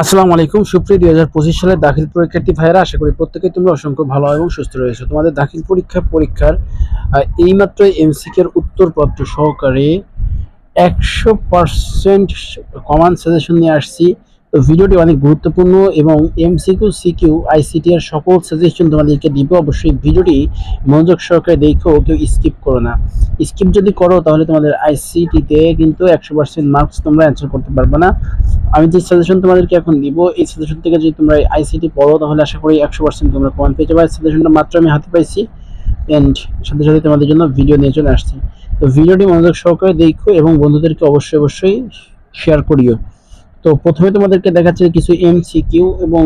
আসসালামু আলাইকুম। সুপ্রিয় দুই হাজার পঁচিশ সালের দাখিল পরীক্ষার্থী ভাইয়েরা, আশা করি প্রত্যেকে তোমরা অসংখ্য ভালো এবং সুস্থ রয়েছে। তোমাদের দাখিল পরীক্ষা পরীক্ষার এইমাত্র এমসিকের উত্তরপত্র সহকারে একশো পারসেন্ট কমান সাজেশন নিয়ে আসছি। ভিডিওটি অনেক গুরুত্বপূর্ণ এবং এমসিকিউ সিকিউ আইসিটি এর সকল সাজেশন তোমাদেরকে দিব, অবশ্যই ভিডিওটি মনোযোগ সহকারে দেখো, কেউ স্কিপ করো না। স্কিপ যদি করো, তাহলে তোমাদের আইসিটিতে কিন্তু একশো পার্সেন্ট মার্কস তোমরা অ্যান্সার করতে পারবে না। আমি যে সাজেশন তোমাদেরকে এখন দিব, এই সাজেশন থেকে যদি তোমরা আইসিটি পড়ো, তাহলে আশা করি একশো পার্সেন্ট তোমরা কমান পেয়ে যাবে। সাজেশনটা মাত্র আমি হাতে পাইছি অ্যান্ড সাথে সাথে তোমাদের জন্য ভিডিও নিয়ে চলে আসছি। তো ভিডিওটি মনোযোগ সহকারে দেখো এবং বন্ধুদেরকে অবশ্যই অবশ্যই শেয়ার করিও। তো প্রথমে তোমাদেরকে দেখাচ্ছে কিছু এমসিকিউ এবং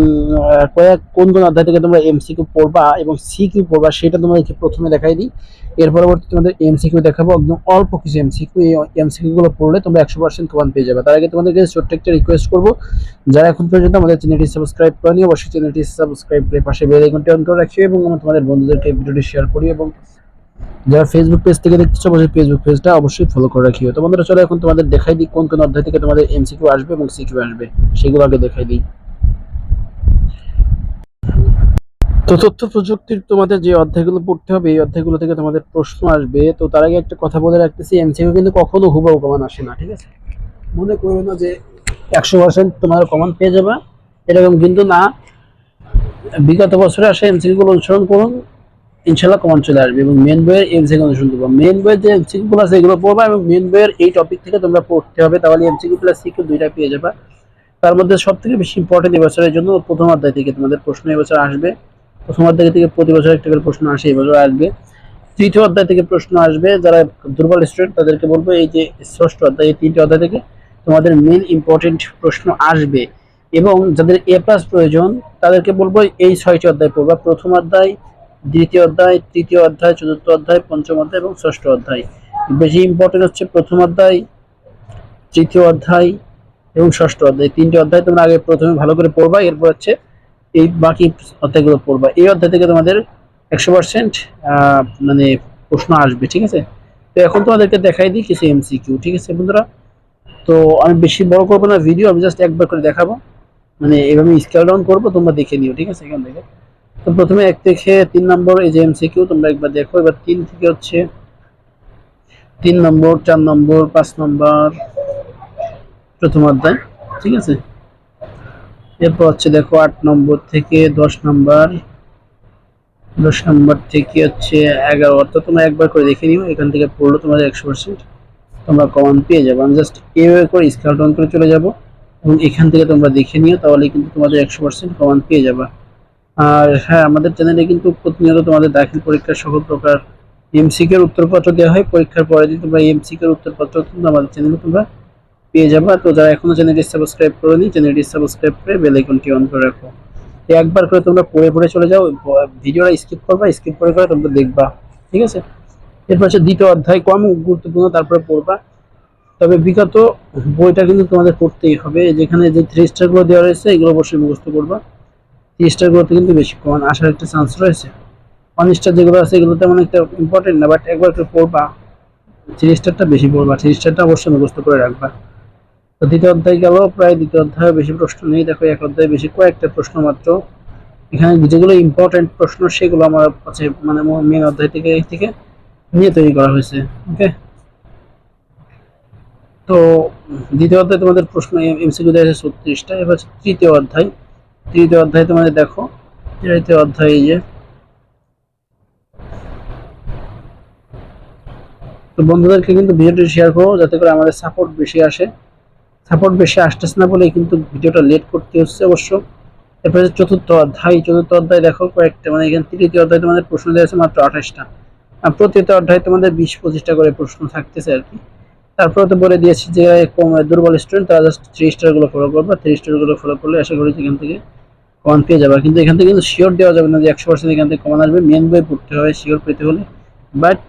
কয়েক কোন কোন অধ্যায় থেকে তোমরা এমসিকিউ পড়বা এবং সিকিউ পড়বা সেটা তোমাদেরকে প্রথমে দেখাই দিই। এর পরবর্তী তোমাদের এমসিকিউ দেখাবো, একদম অল্প কিছু এমসিকিউ এই এমসিকিউ গুলো পড়লে তোমরা একশো পার্সেন্ট কমান পেয়ে যাবে। তার আগে তোমাদেরকে ছোট্ট একটা রিকোয়েস্ট করব, যারা এখন পর্যন্ত আমাদের চ্যানেলটি সাবস্ক্রাইব করেনি, অবশ্যই চ্যানেলটি সাবস্ক্রাইব করে পাশে বেল আইকনটি অন করে রাখিও এবং আমার তোমাদের বন্ধুদেরকে ভিডিওটি শেয়ার করি এবং যারা ফেসবুক পেজ থেকে দেখতেছো অবশ্যই ফেসবুক পেজটা অবশ্যই ফলো করে রাখিও। তো বন্ধুরা, চলো এখন তোমাদের দেখাই দিই কোন কোন অধ্যায় থেকে তোমাদের এমসিকিউ আসবে এবং সিকিউ আসবে। সেগুলো আগে দেখাই দিই। তো তথ্য প্রযুক্তির তোমাদের যে অধ্যায়গুলো পড়তে হবে, এই অধ্যায়গুলো থেকে তোমাদের প্রশ্ন আসবে। তো তার আগে একটা কথা বলে রাখতেছি এমসিকিউ কিন্তু কখনো হুবাহু কমান আসে না, ঠিক আছে? মনে করো না যে একশো পার্সেন্ট তোমার কমন পেয়ে যাবে। এরকম কিন্তু না। বিগত বছরে আসে এমসিকিউ গুলো অনুসরণ করুন। ইনশাল্লাহ কমন চলে আসবে এবং মেন বইয়ের এমসিকিউ অনুসরণ করব মেন বইয়ের যে এমসিকিউ গুলো আছে এগুলো পড়বা এবং মেন বইয়ের এই টপিক থেকে তোমরা পড়তে হবে, তাহলে এমসিকিউ প্লাস সিকিউ দুইটা পেয়ে যাবে। তার মধ্যে সব থেকে বেশি ইম্পর্টেন্ট এবছরের জন্য প্রথম অধ্যায় থেকে তোমাদের প্রশ্ন এবছর আসবে। প্রথম অধ্যায় থেকে প্রতি বছর একটা করে প্রশ্ন আসে এবছর আসবে। তৃতীয় অধ্যায় থেকে প্রশ্ন আসবে, যারা দুর্বল স্টুডেন্ট তাদেরকে বলব, এই যে ষষ্ঠ অধ্যায়, এই তিনটে অধ্যায় থেকে তোমাদের মেন ইম্পর্টেন্ট প্রশ্ন আসবে। এবং যাদের এ প্লাস প্রয়োজন, তাদেরকে বলব এই ছয়টি অধ্যায় পড়বা। প্রথম অধ্যায় দ্বিতীয় অধ্যায়, তৃতীয় অধ্যায়, চতুর্থ অধ্যায়, পঞ্চম অধ্যায় এবং ষষ্ঠ অধ্যায়। বেশি ইম্পর্টেন্ট হচ্ছে প্রথম অধ্যায়, তৃতীয় অধ্যায় এবং ষষ্ঠ অধ্যায়। তিনটে অধ্যায় তোমরা আগে প্রথমে ভালো করে পড়বা, এরপর হচ্ছে এই বাকি অধ্যায়গুলো পড়বা। এই অধ্যায় থেকে তোমাদের একশো পার্সেন্ট মানে প্রশ্ন আসবে, ঠিক আছে? তো এখন তোমাদেরকে দেখাই দিই কিছু এমসিকিউ ঠিক আছে বন্ধুরা? তো আমি বেশি বড় করব না ভিডিও আমি জাস্ট একবার করে দেখাবো। মানে এভাবে স্কেল ডাউন করব, তোমরা দেখে নিও, ঠিক আছে? এখান থেকে। তো প্রথমে এক থেকে তিন নম্বর এই যে এমসিকিউ তোমরা একবার দেখো। এবার তিন থেকে হচ্ছে তিন নম্বর, চার নম্বর, পাঁচ নম্বর, প্রথম অধ্যায়, ঠিক আছে? এরপর হচ্ছে দেখো আট নম্বর থেকে দশ নম্বর দশ নম্বর থেকে হচ্ছে এগারো। অর্থাৎ তোমরা একবার করে দেখে নিও, এখান থেকে পড়ল তোমাদের একশো পার্সেন্ট তোমরা কমন পেয়ে যাবে। আমি জাস্ট এইভাবে করে স্কেল ডাউন করে চলে যাব এবং এখান থেকে তোমরা দেখে নিও তাহলে কিন্তু তোমাদের একশো পার্সেন্ট কমন পেয়ে যাবে। আর হ্যাঁ আমাদের চ্যানেলে কিন্তু প্রতিনিয়ত তোমাদের দাখিল পরীক্ষার সকল প্রকার এমসিকের উত্তরপত্র দেওয়া হয়। পরীক্ষার পরে যদি তোমরা এমসিকের উত্তরপত্র কিন্তু আমাদের চ্যানেলে তোমরা পেয়ে যাবে। তো যারা এখনও চ্যানেলটি সাবস্ক্রাইব করেনি চ্যানেলটি সাবস্ক্রাইব করে বেল আইকনটি অন করে রাখো। একবার করে তোমরা পড়ে পড়ে চলে যাও, ভিডিওটা স্কিপ করবা স্কিপ করে করে তোমরা দেখবা। ঠিক আছে? এরপর হচ্ছে দ্বিতীয় অধ্যায়, কম গুরুত্বপূর্ণ, তারপরে পড়বা। তবে বিগত বইটা কিন্তু তোমাদের পড়তেই হবে। যেখানে যে থ্রি স্টারগুলো দেওয়া রয়েছে, এগুলো অবশ্যই মুখস্থ করবা। থ্রি স্টারগুলোতে কিন্তু বেশি কমান আসার একটা চান্স রয়েছে। স্টার যেগুলো আছে এগুলো তেমন একটা ইম্পর্টেন্ট না বাট একবার একটু পড়বা। থ্রি স্টারটা বেশি পড়বা। থ্রি স্টারটা অবশ্যই মুখস্থ করে রাখবা। তো দ্বিতীয় অধ্যায় গেল, প্রায় দ্বিতীয় অধ্যায়ে বেশি প্রশ্ন নেই। দেখো, এক অধ্যায়ে বেশি কয়েকটা প্রশ্ন মাত্র। এখানে যেগুলো ইম্পর্টেন্ট প্রশ্ন, সেগুলো আমার কাছে মানে মেন অধ্যায় থেকে থেকে নিয়ে তৈরি করা হয়েছে। ওকে তো দ্বিতীয় অধ্যায় তোমাদের প্রশ্ন এমসিকিউ দেওয়া আছে ছত্রিশটা। এবার তৃতীয় অধ্যায়। তৃতীয় অধ্যায় তোমাদের দেখো। তৃতীয় অধ্যায় যে। তো বন্ধুদেরকে কিন্তু ভিডিওটি শেয়ার করো, যাতে করে আমাদের সাপোর্ট বেশি আসে। সাপোর্ট বেশি আসতেছে না বলে কিন্তু ভিডিওটা লেট করতে হচ্ছে অবশ্য। এরপরে চতুর্থ অধ্যায়। চতুর্থ অধ্যায় দেখো কয়েকটা মানে এখানে তৃতীয় অধ্যায় তোমাদের প্রশ্ন দেওয়া আছে মাত্র আঠাশটা। আর প্রতিটা অধ্যায় তোমাদের বিশ পঁচিশটা করে প্রশ্ন থাকতেছে আর কি। তারপরে তো বলে দিয়েছি যে কম দুর্বল স্টুডেন্ট তারা জাস্ট থ্রি স্টারগুলো ফলো করবে। থ্রি স্টারগুলো ফলো করলে আশা করি এখান থেকে কমান পেয়ে যাবে। কিন্তু এখান থেকে কিন্তু শিওর দেওয়া যাবে না যে একশো পার্সেন্ট এখান থেকে কমান আসবে। মেন বই পড়তে হবে শিওর পেতে হলে। বাট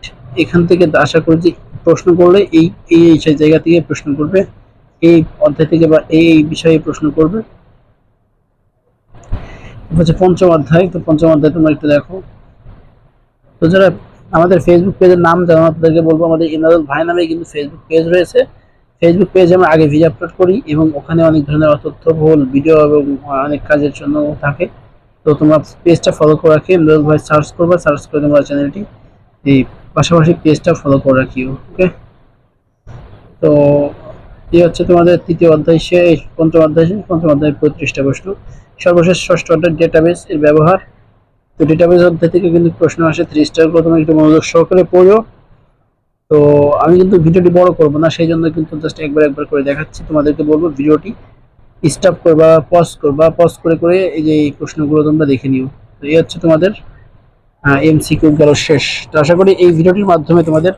এখান থেকে আশা করি যে প্রশ্ন করলে এই এই জায়গা থেকে প্রশ্ন করবে। এই অধ্যায় থেকে বা এই বিষয়ে প্রশ্ন করবে। হচ্ছে পঞ্চম অধ্যায়। তো পঞ্চম অধ্যায় তোমরা একটু দেখো। তো যারা আমাদের ফেসবুক পেজের নাম জানো তাদেরকে বলব, আমাদের ইনাদুল ভাই নামে কিন্তু ফেসবুক পেজ রয়েছে। ফেসবুক পেজে আমরা আগে ভিডিও আপলোড করি এবং ওখানে অনেক ধরনের অতথ্যবহুল ভিডিও এবং অনেক কাজের জন্য থাকে। তো তোমরা পেজটা ফলো করে রাখি। এমদাদুল ভাই সার্চ করবা সার্চ করে তোমরা চ্যানেলটি এই পাশাপাশি পেজটা ফলো করে রাখিও ওকে তো এই হচ্ছে তোমাদের তৃতীয় অধ্যায় শেষ, পঞ্চম অধ্যায় পঞ্চম অধ্যায় পঁয়ত্রিশটা প্রশ্ন। সর্বশেষ ষষ্ঠ অধ্যায় ডেটাবেস এর ব্যবহার। তো ডেটাবেস অধ্যায় থেকে কিন্তু প্রশ্ন আসে থ্রি স্টার প্রথমে একটু মনোযোগ সহকারে পড়ো। তো আমি কিন্তু ভিডিওটি বড় করব না, সেই জন্য কিন্তু জাস্ট একবার একবার করে দেখাচ্ছি, তোমাদেরকে বলব ভিডিওটি স্টপ করবা পজ করবা পজ করে করে এই যে এই প্রশ্নগুলো তোমরা দেখে নিও। তো এই হচ্ছে তোমাদের এমসিকিউ গেল শেষ। তো আশা করি এই ভিডিওটির মাধ্যমে তোমাদের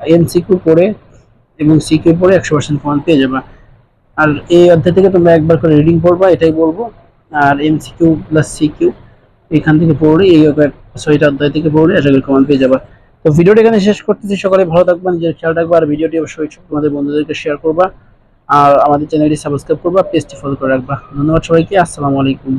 এমসিকিউ পড়ে এবং সিকিউ পড়ে একশো পার্সেন্ট পয়েন্ট পেয়ে যাবা। আর এই অধ্যায় থেকে তোমরা একবার করে রিডিং পড়বা, এটাই বলব। আর এমসিকিউ প্লাস সিকিউ এখান থেকে পড়ে, এই ছয়টা অধ্যায় থেকে পড়ে, আশা করি কমান পেয়ে যাবা। তো ভিডিওটা এখানে শেষ করতেছি। সকালে ভালো থাকবা, নিজের খেয়াল রাখবা, আর ভিডিওটি অবশ্যই তোমাদের বন্ধুদেরকে শেয়ার করবা, আর আমাদের চ্যানেলটি সাবস্ক্রাইব করবা পেজটি ফলো করে রাখবা। ধন্যবাদ সবাইকে, আসসালামু আলাইকুম।